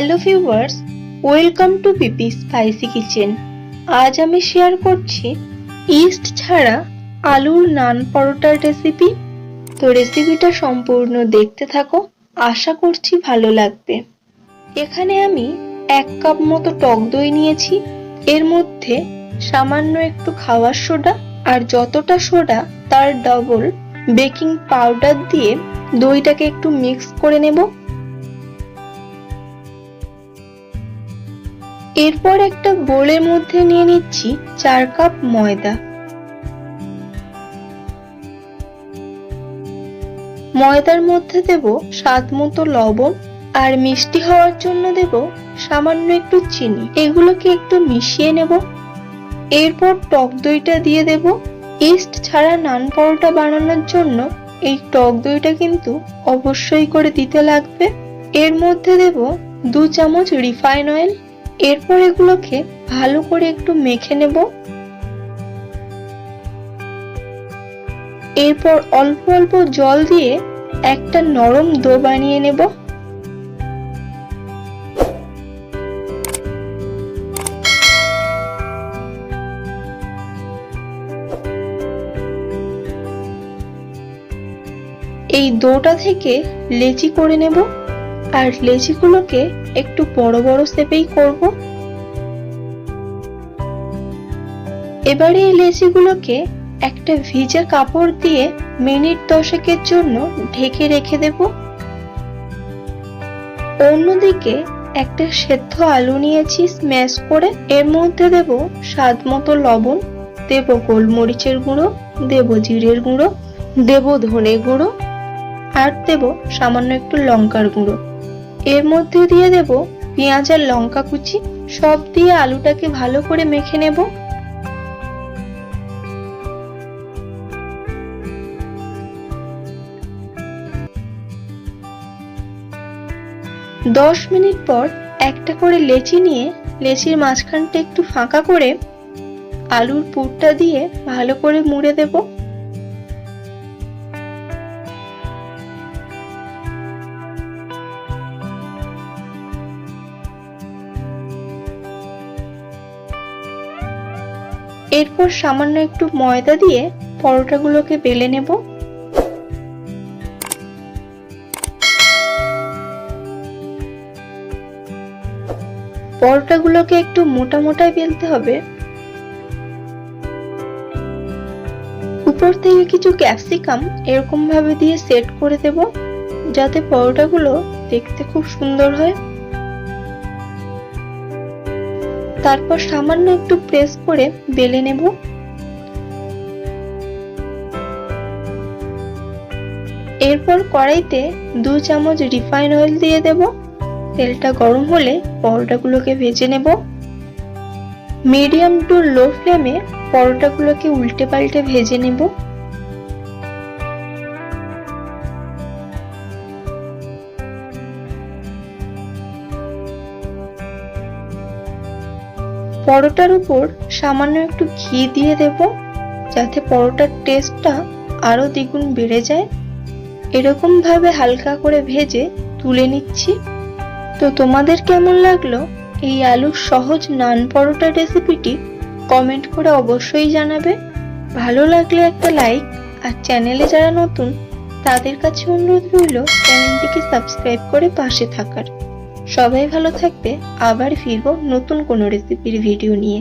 Hello viewers welcome to P P spicy kitchen আজ আমি share করছি ইস্ট ছাড়া আলুর নান পরোটার রেসিপি তো রেসিপিটা সম্পূর্ণ দেখতে থাকো, আশা করছি ভালো লাগবে। এখানে আমি এক কাপ মতো টক দই নিয়েছি। এর মধ্যে সামান্য একটু খাওয়ার সোডা আর যতটা সোডা, তার ডবল বেকিং পাউডার দিয়ে দইটাকে একটু মিক্স করে নেব। এরপর একটা বোলের মধ্যে নিয়ে নিচ্ছি চার কাপ ময়দা। ময়দার মধ্যে দেব স্বাদ মতো লবণ আর মিষ্টি হওয়ার জন্য দেব সামান্য একটু চিনি। এগুলোকে একটু মিশিয়ে নেব। এরপর টক দইটা দিয়ে দেব। ইস্ট ছাড়া নান পরোটা বানানোর জন্য এই টক দইটা কিন্তু অবশ্যই করে দিতে লাগবে। এর মধ্যে দেব দু চামচ রিফাইন অয়েল এরপর এগুলোকে ভালো করে একটু মেখে নেব। এরপর অল্প অল্প জল দিয়ে একটা নরম দো বানিয়ে নেব। এই দোটা থেকে লেচি করে নেব। আর লেচিগুলোকে একটু বড় বড় সেপেই করব। এবারে এই লেচিগুলোকে একটা ভিজে কাপড় দিয়ে মিনিট দশেকের জন্য ঢেকে রেখে দেব। অন্যদিকে একটা সেদ্ধ আলু নিয়েছি স্ম্যাশ করে। এর মধ্যে দেব স্বাদ মতো লবণ, দেব গোলমরিচের গুঁড়ো, দেব জিরের গুঁড়ো, দেব ধনে গুঁড়ো, আর দেব সামান্য একটু লঙ্কার গুঁড়ো। এর মধ্যে দিয়ে দেব পেঁয়াজ আর লঙ্কা কুচি। সব দিয়ে আলুটাকে ভালো করে মেখে নেব। দশ মিনিট পর একটা করে লেচি নিয়ে লেচির মাঝখানটা একটু ফাঁকা করে আলুর পুরটা দিয়ে ভালো করে মুড়ে দেবো। এরপর সামান্য একটু ময়দা দিয়ে পরোটাগুলোকে বেলে নেব। পরোটাগুলোকে একটু মোটা মোটায় বেলতে হবে। উপর থেকে কিছু ক্যাপসিকাম এরকম ভাবে দিয়ে সেট করে দেব, যাতে পরোটাগুলো দেখতে খুব সুন্দর হয়। তারপর সামান্য একটু প্রেস করে বেলে নেব। এরপর কড়াইতে দু চামচ রিফাইন অয়েল দিয়ে দেব। তেলটা গরম হলে পরোটাগুলোকে ভেজে নেব। মিডিয়াম টু লো ফ্লেমে পরোটাগুলোকে উল্টে পাল্টে ভেজে নেব। পরোটার উপর সামান্য একটু ঘি দিয়ে দেব, যাতে পরোটার টেস্টটা আরও দ্বিগুণ বেড়ে যায়। এরকম ভাবে হালকা করে ভেজে তুলে নিচ্ছি। তো তোমাদের কেমন লাগল এই আলুর সহজ নান পরোটা রেসিপিটি কমেন্ট করে অবশ্যই জানাবে। ভালো লাগলে একটা লাইক আর চ্যানেলে যারা নতুন, তাদের কাছে অনুরোধ রইল চ্যানেলটিকে সাবস্ক্রাইব করে পাশে থাকার। সবাই ভালো থাকবে আবার ফিরবো নতুন কোনো রেসিপির ভিডিও নিয়ে।